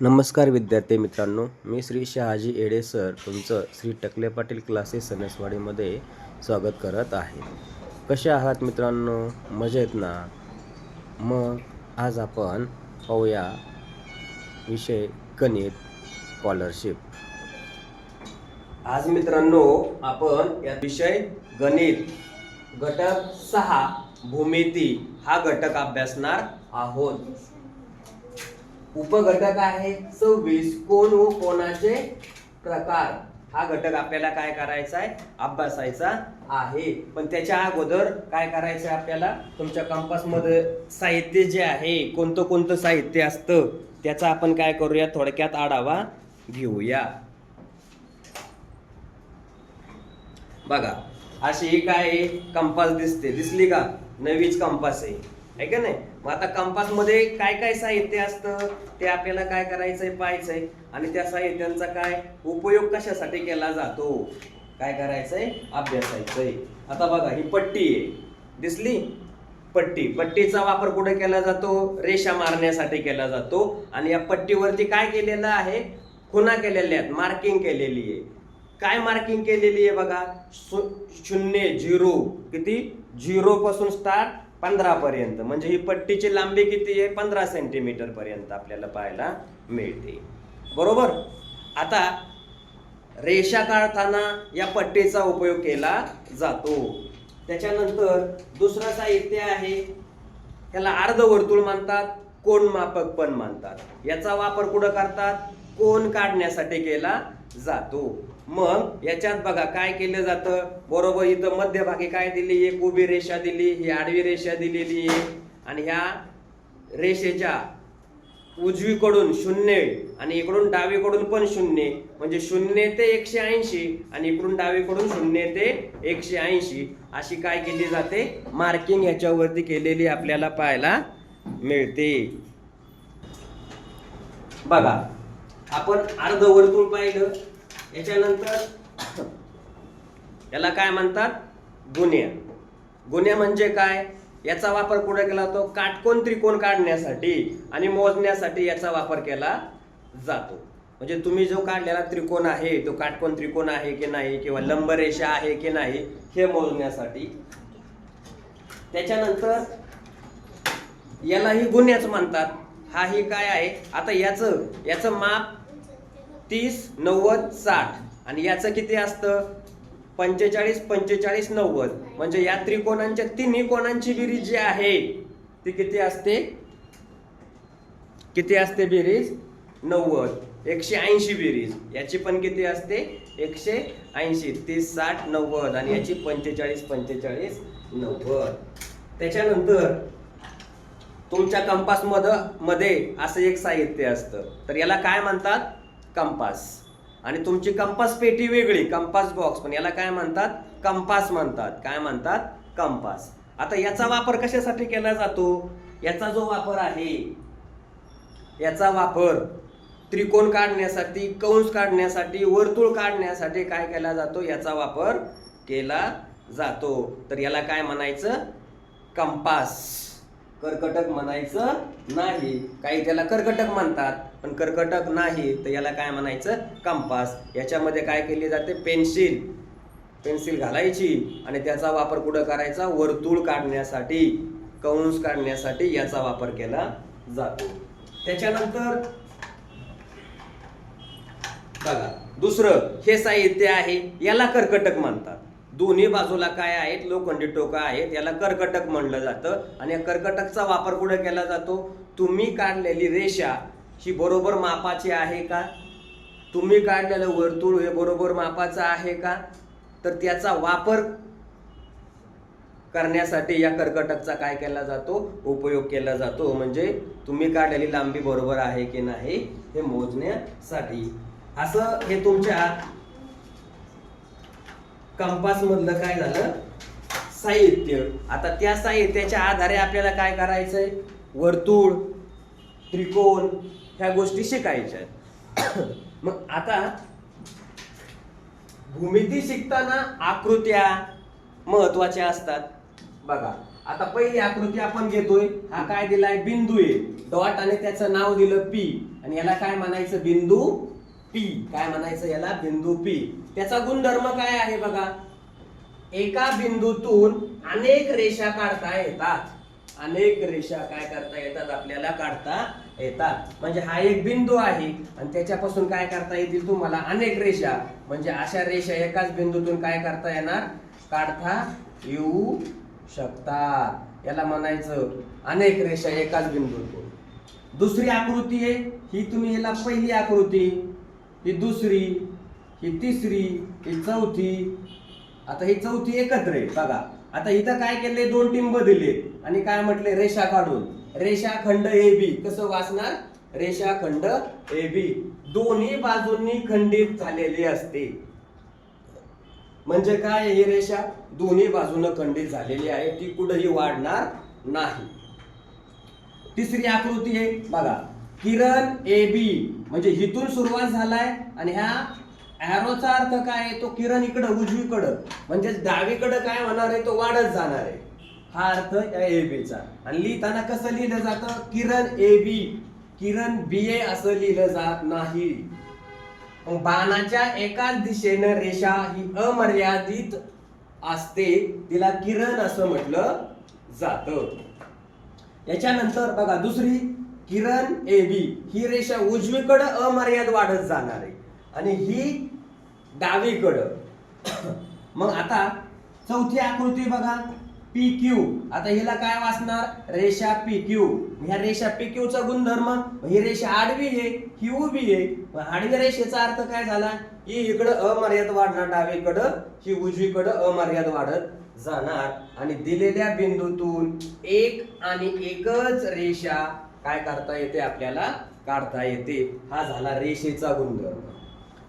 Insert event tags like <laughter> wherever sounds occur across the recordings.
नमस्कार विद्यार्थी मित्रांनो मी श्री शहाजी येडे सर तुमचं श्री टकले पाटील क्लासेस सणसवाडीमध्ये स्वागत करत आहे. कसे आहात मित्रांनो? मजेत ना? मग आज आपण पाहूया विषय गणित स्कॉलरशिप आज मित्रांनो आपण या विषय गणित. घटक सहा भूमिती. हा घटक अभ्यासणार आहोत. उपघटक आहे. सव्वीस. कोण व कोणाचे? प्रकार. हा घटक आपल्याला काय करायचा आहे? अभ्यासायचा आहे. पण त्याच्या अगोदर काय करायचं आहे आपल्याला? तुमच्या कंपासमध्ये साहित्य जे आहे कोणतं कोणतं साहित्य असतं त्याचा आपण काय करूया? थोडक्यात आढावा घेऊया. बघा अशी ही काय कंपास दिसते. दिसली का? नवीच कंपास आहे का नाही? मग आता कंपासमध्ये काय काय साहित्य असतं? ते आपल्याला काय करायचंय पाहायचंय. आणि त्या साहित्यांचा काय उपयोग कशासाठी केला जातो? काय करायचंय? अभ्यासायचंय. आता बघा ही पट्टी आहे. दिसली? पट्टी. पट्टीचा वापर कुठे केला जातो? रेषा मारण्यासाठी केला जातो. आणि या पट्टीवरती काय केलेलं आहे? खुणा केलेल्या आहेत. मार्किंग केलेली आहे. काय मार्किंग केलेली आहे बघा? शून्य झिरो. किती? झिरो पासून स्टार्ट पंधरा पर्यंत. म्हणजे ही पट्टीची लांबी किती आहे? पंधरा सेंटीमीटर पर्यंत आपल्याला पाहायला मिळते. बरोबर? आता रेषा काढताना या पट्टीचा उपयोग केला जातो. त्याच्यानंतर दुसरं साहित्य आहे. त्याला अर्धवर्तुळ मानतात कोण मापक पण मानतात. याचा वापर कुठं करतात? कोण काढण्यासाठी केला जातो. मग याच्यात बघा काय केलं जातं? बरोबर इथं मध्यभागी काय दिली? एक उभी रेषा दिली ही आडवी रेषा दिलेली आहे. आणि ह्या रेषेच्या उजवीकडून शून्य आणि इकडून डावीकडून पण शून्य म्हणजे शून्य ते एकशे ऐंशी आणि इकडून डावीकडून शून्य ते एकशे ऐंशी अशी काय केली जाते? मार्किंग याच्यावरती केलेली आपल्याला पाहायला मिळते. बघा आपण अर्धवर्तुळ पाहिलं. याच्यानंतर याला काय म्हणतात? गुन्ह्या गुन्ह्या म्हणजे काय? याचा वापर कुठे केला जातो? काटकोन त्रिकोण काढण्यासाठी आणि मोजण्यासाठी याचा वापर केला जातो. म्हणजे तुम्ही जो काढलेला त्रिकोण आहे तो काटकोन त्रिकोण आहे की नाही किंवा लंबरेषा आहे की नाही हे मोजण्यासाठी. त्याच्यानंतर यालाही गुन्ह्याच म्हणतात. हाही काय आहे? आता याचं याचं माप तीस नव्वद साठ. आणि याचं किती असतं? पंचेचाळीस पंचेचाळीस नव्वद. म्हणजे या त्रिकोणांच्या तिन्ही कोणांची बेरीज जी आहे ती किती असते? किती असते बेरीज? नव्वद. एकशे ऐंशी बेरीज. याची पण किती असते? एकशे ऐंशी. तीस साठ नव्वद. आणि याची पंचेचाळीस पंचेचाळीस नव्वद. त्याच्यानंतर तुमच्या कंपासमध्ये असं एक साहित्य असतं. तर याला काय म्हणतात? कंपास. आणि तुमची कंपास पेटी वेगळी कंपास बॉक्स पण याला काय म्हणतात? कंपास म्हणतात. काय म्हणतात? कंपास. आता याचा वापर कशासाठी केला जातो? याचा जो वापर आहे याचा वापर त्रिकोण काढण्यासाठी कंस काढण्यासाठी वर्तुळ काढण्यासाठी काय केला जातो? याचा वापर केला जातो. तर याला काय म्हणायचं? कंपास. कर्कटक म्हणायचं नाही. काही त्याला कर्कटक म्हणतात. पण कर्कटक नाही तर याला काय म्हणायचं? कंपास. याच्यामध्ये काय केली जाते? पेन्सिल. पेन्सिल घालायची आणि त्याचा वापर कुठं करायचा? वर्तुळ काढण्यासाठी. कंस काढण्यासाठी याचा वापर केला जातो. त्याच्यानंतर बघा दुसरं हे साहित्य आहे याला कर्कटक म्हणतात. दोन्ही बाजूला काय आहेत? लोखंडी टोका आहेत. याला कर्कटक म्हणलं जातं. आणि या कर्कटकचा वापर कुठे केला जातो? तुम्ही काढलेली रेषा ही बरोबर मापाची आहे का? तुम्ही काढलेलं वर्तुळ हे बरोबर मापाचं आहे का? तर त्याचा वापर करण्यासाठी या कर्कटकचा काय केला जातो? उपयोग केला जातो. म्हणजे तुम्ही काढलेली लांबी बरोबर आहे की नाही हे मोजण्यासाठी. असं हे तुमच्या कंपास मधलं काय झालं? साहित्य. आता त्या साहित्याच्या आधारे आपल्याला काय करायचंय? वर्तुळ त्रिकोण ह्या गोष्टी शिकायच्या आहेत. <coughs> मग आता भूमिती शिकताना आकृत्या महत्त्वाच्या असतात. बघा आता पहिली आकृती आपण घेतोय हा काय दिलाय? बिंदू आहे डॉट आणि त्याचं नाव दिलं पी. आणि याला काय म्हणायचं? बिंदू पी. काय म्हणायचं याला? बिंदू पी. त्याचा गुणधर्म काय आहे बघा? एका बिंदूतून अनेक रेषा काढता येतात. अनेक रेषा काय करता येतात? आपल्याला काढता येतात. म्हणजे हा एक बिंदू आहे. आणि त्याच्यापासून काय करता येतील तुम्हाला? अनेक रेषा. म्हणजे अशा रेषा एकाच बिंदूतून काय करता येणार? काढता येऊ शकतात. याला म्हणायचं अनेक रेषा एकाच बिंदूतून. दुसरी आकृती आहे. ही तुम्ही याला पहिली आकृती ही दुसरी ही तिसरी ही चौथी. आता ही चौथी एकत्र आहे. बघा. आता इथं काय केले दोन टिंब दिले आणि काय म्हटले? रेषा काढून. रेषाखंड ए बी. कसं वाचणार? रेषाखंड ए बी. दोन्ही बाजूंनी खंडित झालेली असते. म्हणजे काय ही रेषा? दोन्ही बाजूनं खंडित झालेली आहे. ती कुठेही वाढणार नाही. तिसरी आकृती आहे. बघा. किरण ए बी. म्हणजे हिथून सुरुवात झालाय आणि ह्या ॲरोचा अर्थ काय आहे? तो किरण इकडं उजवीकडं. म्हणजे डावीकडं काय होणार आहे? तो वाढत जाणार आहे. हा अर्थ या ए बीचा आणि लिहिताना कसं लिहिलं जातं? किरण ए बी किरण बी ए असं लिहिलं जात नाही. मग बाणाच्या एकाच दिशेनं रेषा ही अमर्यादित असते. तिला किरण असं म्हटलं जातं. याच्यानंतर बघा दुसरी किरण ए बी ही रेषा उजवीकडं अमर्याद वाढत जाणार आहे. आणि ही डावीकडं. मग आता चौथी आकृती बघा. पी क्यू आता हिला काय वाचणार? रेषा पी क्यू ह्या रेषा पी क्यू चा गुणधर्म ही रेषा आडवी आहे ही उभी आहे. आडव्या रेषेचा अर्थ काय झाला? ही इकडं अमर्याद वाढणार डावीकडं ही उजवीकडं अमर्याद वाढत जाणार. आणि दिलेल्या बिंदूतून एक आणि एकच रेषा काय करता येते? आपल्याला काढता येते. हा झाला रेषेचा गुणधर्म.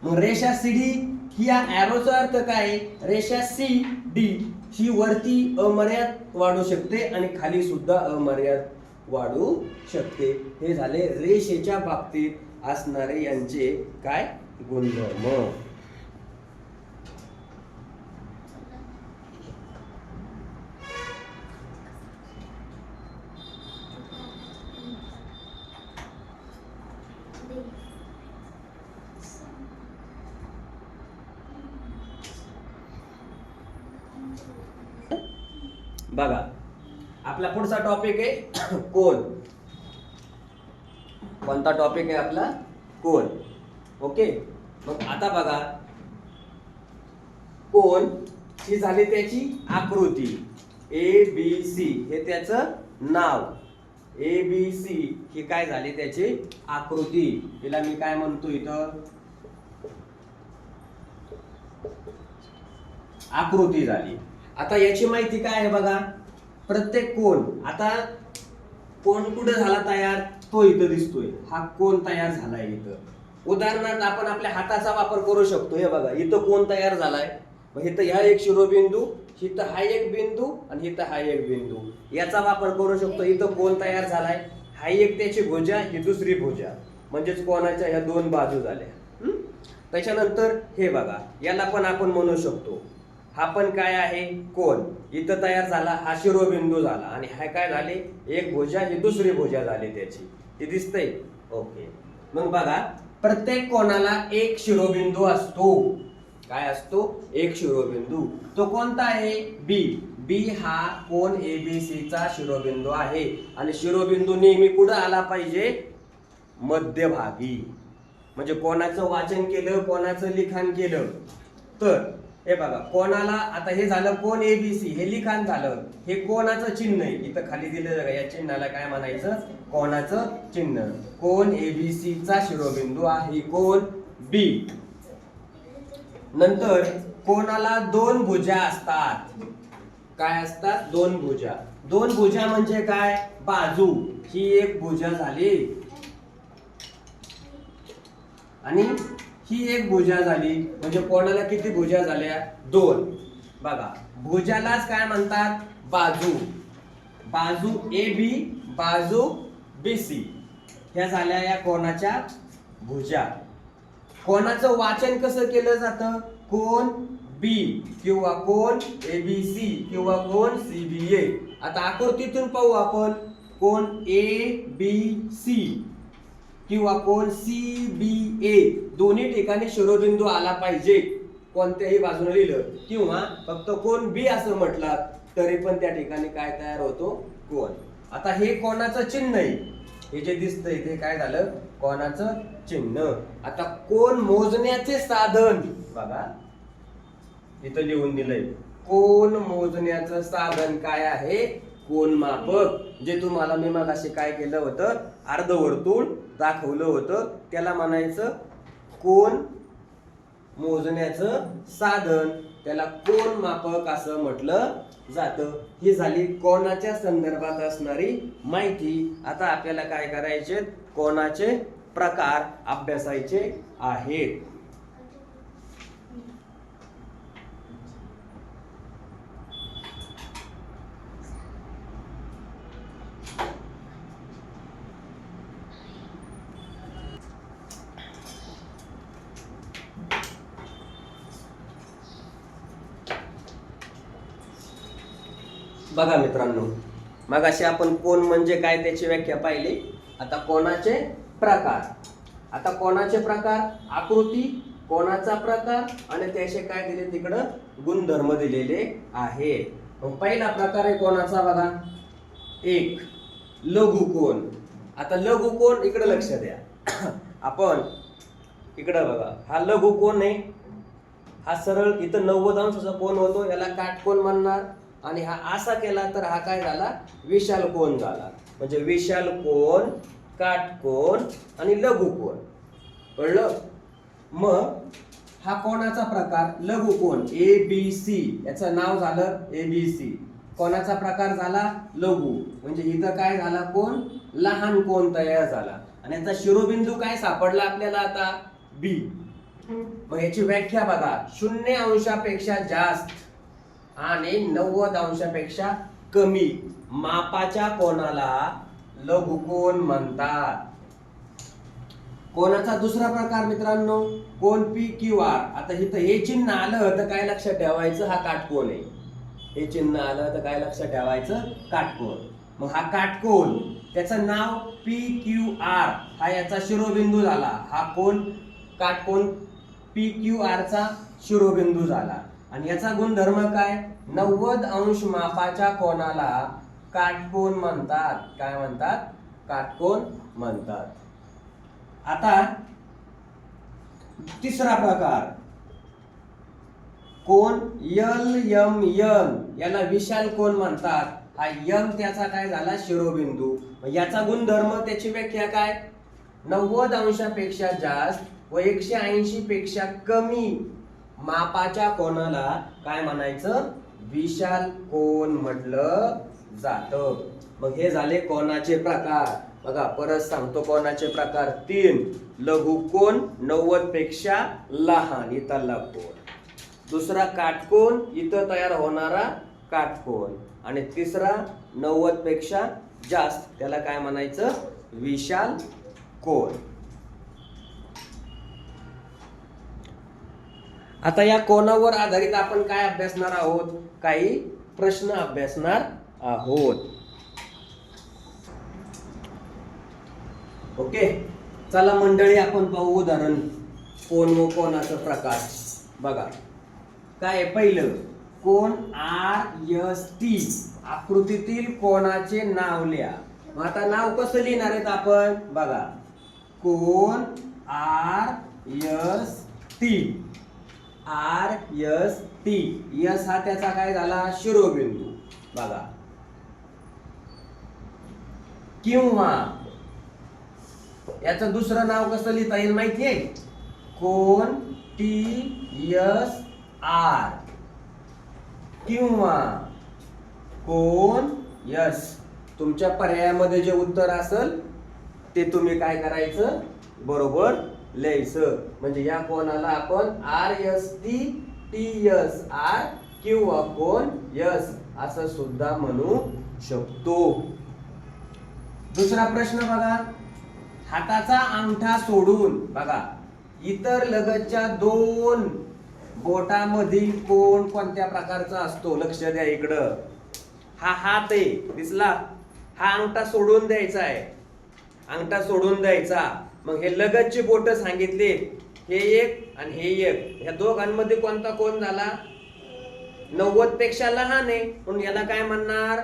मग रेषा सी डी ही या ॲरोचा अर्थ काय? रेषा सी डी ही वरती अमर्याद वाढू शकते आणि खाली सुद्धा अमर्याद वाढू शकते. हे झाले रेषेच्या बाबतीत असणारे यांचे काय गुणधर्म बघा आपला पुढचा टॉपिक आहे कोण? कोणता टॉपिक आहे आपला? कोण. ओके मग आता बघा. कोण ही झाली त्याची आकृती? ए बी सी हे त्याचं नाव. ए बी सी ही काय झाली त्याची आकृती? तिला मी काय म्हणतो इथं? आकृती झाली. आता याची माहिती काय आहे बघा? प्रत्येक कोण? आता कोण कुठे झाला तयार? तो इथं दिसतोय. हा कोण तयार झालाय इथं? उदाहरणार्थ आपण आपल्या हाताचा वापर करू शकतो. हे बघा इथं कोण तयार झालाय? मग इथं ह्या एक शिरोबिंदू इथं हा एक बिंदू आणि इथं हा एक बिंदू. याचा वापर करू शकतो. इथं कोण तयार झालाय? हा एक त्याची भुजा ही दुसरी भुजा. म्हणजेच कोणाच्या ह्या दोन बाजू झाल्या. त्याच्यानंतर हे बघा याला पण आपण म्हणू शकतो. हा पण काय आहे? कोण? इथं तयार झाला हा शिरोबिंदू झाला. आणि हा काय झाले? एक भुजा ही दुसरी भुजा झाली त्याची. ती दिसतंय. ओके. मग बघा प्रत्येक कोणाला एक शिरोबिंदू असतो. काय असतो? एक शिरोबिंदू. तो कोणता आहे? बी बी हा कोण ए बी सी चा शिरोबिंदू आहे. आणि शिरोबिंदू नेहमी कुठं आला पाहिजे? मध्यभागी. म्हणजे कोणाचं वाचन केलं कोणाचं लिखाण केलं. तर हे बघा कोणाला आता हे झालं कोण ए बी सी हे लिखाण झालं हे कोणाचं चिन्ह आहे? इथं खाली दिलं बघा या चिन्हाला काय म्हणायचं? कोणाचं चिन्ह. कोण ए बी सी चा शिरोबिंदू आहे? कोण? बी नंतर कोणाला दोन भुजा असतात? काय असतात? दोन भुजा. दोन भुजा म्हणजे काय? बाजू. ही एक भुजा झाली. आणि ही एक भुजा झाली. म्हणजे कोणाला किती भुजा झाल्या? दोन. बघा भुजालाच काय म्हणतात? बाजू. बाजू ए बी बाजू बी सी ह्या झाल्या या कोणाच्या? भुजा. कोणाचं वाचन कसं केलं जातं? कोण? बी किंवा कोण? ए बी सी किंवा कोण? सी बी ए आता आकृतीतून पाहू आपण. कोण? ए बी सी किंवा कोण सी बी ए दोन्ही ठिकाणी शिरोबिंदू आला पाहिजे. कोणत्याही बाजूने लिहिलं. किंवा फक्त कोण बी असं म्हटलं तरी पण त्या ठिकाणी काय तयार होतो? कोण? आता हे कोणाचं चिन्ह आहे? हे जे दिसतंय ते काय झालं? कोणाचं चिन्ह? आता कोण मोजण्याचे साधन? बघा. इथं लिहून दिलंय. कोण मोजण्याचं साधन काय आहे? कोण मापक जे तुम्हाला मी मगाशी काय केलं होतं अर्धवर्तुळ दाखवलं होतं त्याला म्हणायचं कोण मोजण्याचं साधन. त्याला कोण मापक असं म्हटलं जातं. ही झाली कोणाच्या संदर्भात असणारी माहिती. आता आपल्याला काय करायचे कोणाचे प्रकार अभ्यासायचे आहेत बघा मित्रांनो मगाशी आपण कोण म्हणजे काय त्याची व्याख्या पाहिली. आता कोणाचे प्रकार? आता कोणाचे प्रकार? आकृती कोणाचा प्रकार? आणि त्याचे काय दिले तिकडं? गुणधर्म दिलेले आहे. मग पहिला प्रकार आहे कोणाचा बघा? एक. लघु कोण? आता लघु कोण इकडे लक्ष द्या. <coughs> आपण इकडं बघा. हा लघु कोण आहे? हा सरळ इथं नव्वद अंशाचा कोण होतो? याला काटकोण म्हणणार. आणि हा असा केला तर हा काय झाला? विशाल कोण झाला? म्हणजे विशाल कोण काटकोण आणि लघु कोण? कळलं? मग हा कोणाचा प्रकार? लघु कोण? ए बी सी याचं नाव झालं ए बी सी कोणाचा प्रकार झाला? लघु. म्हणजे इथं काय झाला कोण? लहान कोण तयार झाला. आणि याचा शिरोबिंदू काय सापडला आपल्याला आता? बी मग याची व्याख्या बघा. शून्य अंशापेक्षा जास्त. आणि नव्वद अंशापेक्षा कमी. मापाच्या कोणाला लघुकोन म्हणतात? कोणाचा दुसरा प्रकार मित्रांनो? कोण पी क्यू आर? आता इथं हे चिन्ह आलं तर काय लक्षात ठेवायचं? हा काटकोन आहे. हे चिन्ह आलं तर काय लक्षात ठेवायचं? काटकोण मग हा काटकोन त्याचं नाव पी क्यू आर. हा याचा शिरोबिंदू झाला. हा कोण? काटकोन पी क्यू आरचा शिरोबिंदू झाला. आणि याचा गुणधर्म काय? नव्वद अंश मापाच्या कोणाला काटकोण म्हणतात? काय म्हणतात? काटकोण म्हणतात. आता तिसरा प्रकार. कोण? L M N. याला विशाल कोण म्हणतात? हा यम त्याचा काय झाला? शिरोबिंदू. याचा गुणधर्म त्याची व्याख्या काय? नव्वद अंशापेक्षा जास्त व एकशे ऐंशी पेक्षा कमी मापाच्या कोणाला काय म्हणायचं? विशाल कोण म्हटलं जात. मग हे झाले कोणाचे प्रकार? बघा परत सांगतो कोणाचे प्रकार. तीन लघु कोण? नव्वदपेक्षा लहान इथला कोण. दुसरा काटकोण इथं तयार होणारा काटकोण आणि तिसरा नव्वदपेक्षा जास्त. त्याला काय म्हणायचं? विशाल कोण. आता या कोणावर आधारित आपण काय अभ्यासणार आहोत? काही प्रश्न अभ्यासणार आहोत. ओके? चला मंडळी आपण पाहू उदाहरण. कोण व कोणाचा प्रकार बघा. काय आहे? पहिलं कोण? R S T. आकृतीतील कोणाचे नाव लिहा. मग आता नाव कसं लिहिणार आहेत आपण? बघा. कोण? R S T. R S T. S हा त्याचा काय झाला? शिरोबिंदू. बघा. किंवा याचं दुसरं नाव कसं लिहिता येईल माहितीये कोण? T S R. किंवा कोण? यस. तुमच्या पर्यायामध्ये जे उत्तर असेल ते तुम्ही काय करायचं? बरोबर लिहायचं म्हणजे या कोणाला आपण R S T T S R किंवा कोण यस असं सुद्धा म्हणू शकतो. दुसरा प्रश्न बघा. हाताचा अंगठा सोडून बघा इतर लगतच्या दोन बोटामधील कोण कोणत्या प्रकारचा असतो? लक्ष द्या इकडं. हा हात आहे दिसला? हा अंगठा सोडून द्यायचा आहे. अंगठा सोडून द्यायचा. मग हे लगतची बोट सांगितले. हे एक आणि हे एक. ह्या दोघांमध्ये कोणता कोण झाला? नव्वदपेक्षा लहान आहे. म्हणून याला काय म्हणणार?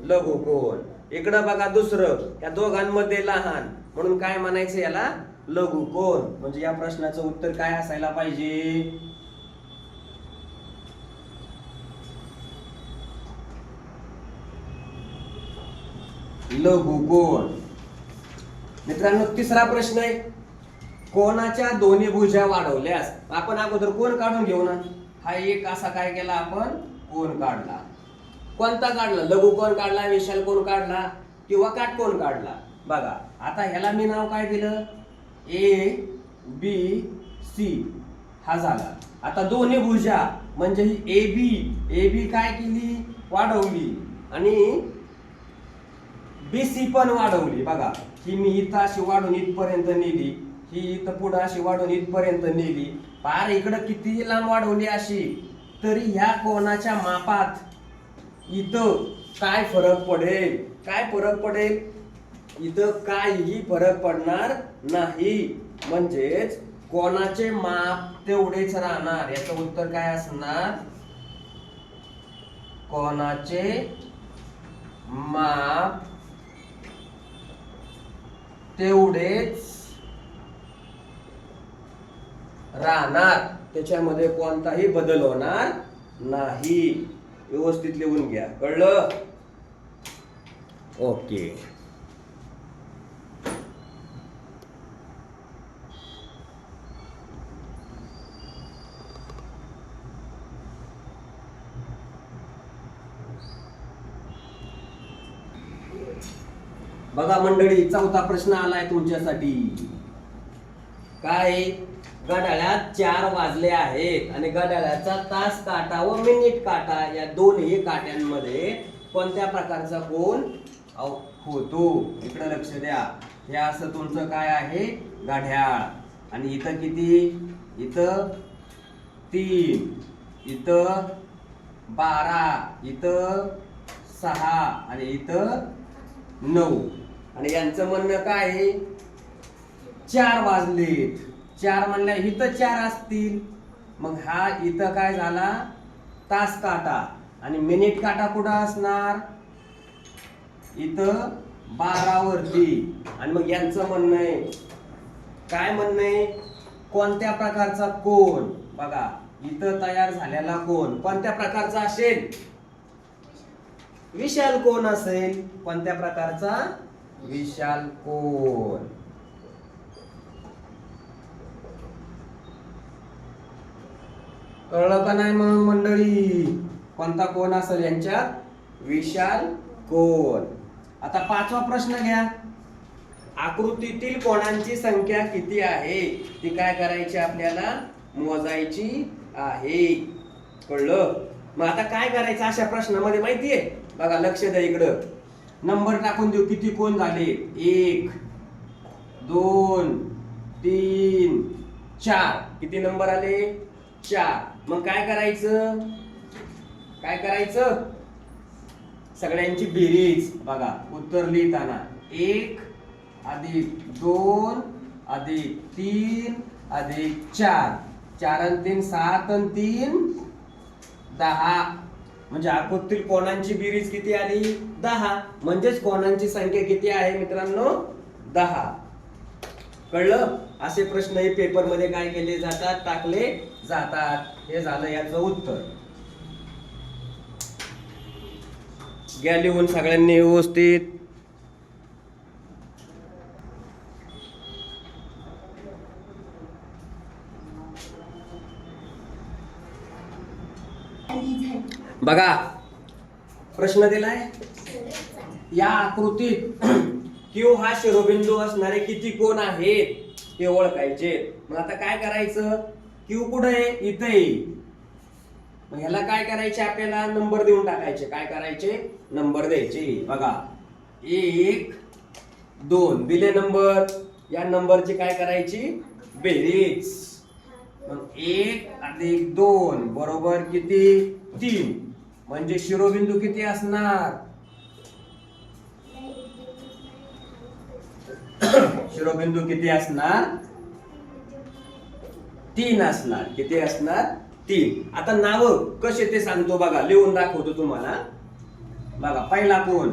लघु कोण. इकडं बघा दुसरं. या दोघांमध्ये लहान. म्हणून काय म्हणायचं याला? लघु कोण. म्हणजे या प्रश्नाचं उत्तर काय असायला पाहिजे? लघु कोण. मित्रांनो तिसरा प्रश्न आहे. कोणाच्या दोन्ही भुजा वाढवल्यास? आपण अगोदर कोण काढून घेऊ ना? हा एक असा काय केला आपण? कोण काढला? कोणता काढला? लघु कोण काढला? विशाल कोण काढला? किंवा काट कोण काढला? बघा आता ह्याला मी नाव काय दिलं? A B C. हा झाला. आता दोन्ही भुजा म्हणजे ही ए बी ए बी काय केली? वाढवली. आणि बीसी पण वाढवली. बघा ही मी इथं अशी वाढून इथपर्यंत नेली ही इथं पुढं अशी वाढून इथपर्यंत नेली. पार इकडं किती लांब वाढवली अशी? तरी ह्या कोणाच्या मापात इथं काय फरक पडेल? काय फरक पडेल? इथं काहीही फरक पडणार नाही. म्हणजेच कोणाचे माप तेवढेच राहणार. याचं उत्तर काय असणार? कोणाचे माप तेवढेच राहणार. त्याच्यामध्ये कोणताही बदल होणार नाही. व्यवस्थित लिहून घ्या. कळलं? ओके. बघा मंडळी चौथा प्रश्न आलाय तुमच्यासाठी. काय? गडाळ्यात चार वाजले आहेत आणि गडाळ्याचा तास काटा व मिनिट काटा या दोन्ही काट्यांमध्ये कोणत्या प्रकारचा कोण होतो? इकडे लक्ष द्या. हे असं तुमचं काय आहे? गाढ्याळ आणि इथं किती? इथं तीन. इथं बारा. इथं सहा. आणि इथं नऊ. आणि यांचं म्हणणं काय आहे? चार वाजलेत चार म्हणल्या इथं चार असतील. मग हा इथं काय झाला? तास काटा. आणि मिनिट काटा कुठं असणार? इथं बारावरती. आणि मग यांचं म्हणणं आहे काय म्हणणं आहे? कोणत्या प्रकारचा कोण? बघा इथं तयार झालेला कोण? कोणत्या प्रकारचा असेल? विशाल कोण असेल? कोणत्या प्रकारचा विशाल कोण? कळलं का नाही मग मंडळी? कोणता कोण असेल यांच्यात? विशाल कोण? आता पाचवा प्रश्न घ्या. आकृतीतील कोणांची संख्या किती आहे? ती काय करायची आपल्याला? मोजायची आहे. कळलं? मग आता काय करायचं अशा प्रश्नामध्ये माहितीये? बघा लक्ष द्या इकडं. नंबर टाकून देऊ किती कोण झाले? एक दोन तीन चार. किती नंबर आले? चार. मग काय करायचं? काय करायचं? सगळ्यांची बेरीज. बघा उत्तर लिहिताना. एक अधिक दोन अधिक तीन अधिक चार. चार आणि तीन सात आणि तीन दहा. म्हणजे अकोतील कोणांची बिरीज किती आली? दहा. म्हणजेच कोणांची संख्या किती आहे मित्रांनो? दहा. कळलं? असे प्रश्न हे पेपरमध्ये काय केले जातात? टाकले जातात. हे झालं याचं उत्तर. घ्या लिहून सगळ्यांनी व्यवस्थित. बघा. प्रश्न दिलाय? या आकृतीत क्यू हा शिरोबिंदू असणारे किती कोण आहेत ते ओळखायचे. मग आता काय करायचं? क्यू कुठे आहे? इथे आहे. मग ह्याला काय करायचे आपल्याला? नंबर देऊन टाकायचे. काय करायचे? नंबर द्यायचे. बघा. एक दोन. दिले नंबर. या नंबरची काय करायची? बेरीज. मग एक अधिक दोन. बरोबर किती? तीन. म्हणजे शिरोबिंदू किती असणार? <coughs> शिरोबिंदू किती असणार? तीन असणार. किती असणार? तीन. आता नाव कसे ते सांगतो बघा. लिहून दाखवतो तुम्हाला. बघा पहिला कोण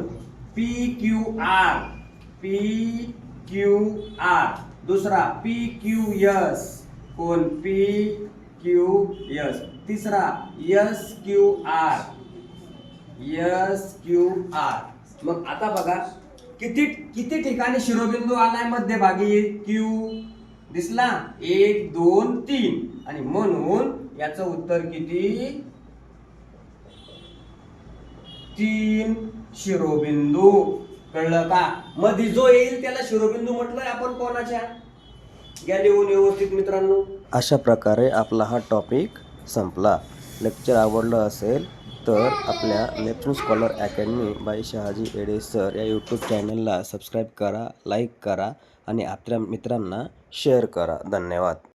P Q R. P Q R. दुसरा पी क्यू यस कोण पी क्यू यस तिसरा S Q R. S Q R मग आता बघा किती किती ठिकाणी शिरोबिंदू आलाय मध्यभागी? क्यू दिसला? एक दोन तीन. आणि म्हणून याचं उत्तर किती? तीन शिरोबिंदू. कळलं का? मध्ये जो येईल त्याला शिरोबिंदू म्हटलंय आपण कोणाच्या? घ्या लिहून व्यवस्थित मित्रांनो. अशा प्रकारे आपला हा टॉपिक संपला. लेक्चर आवडलं असेल तर आपल्या Neptune scholar academy by Shahaji Ede sir या यूट्यूब चॅनलला सबस्क्राईब करा लाईक करा आणि आपल्या मित्रांना शेअर करा. धन्यवाद.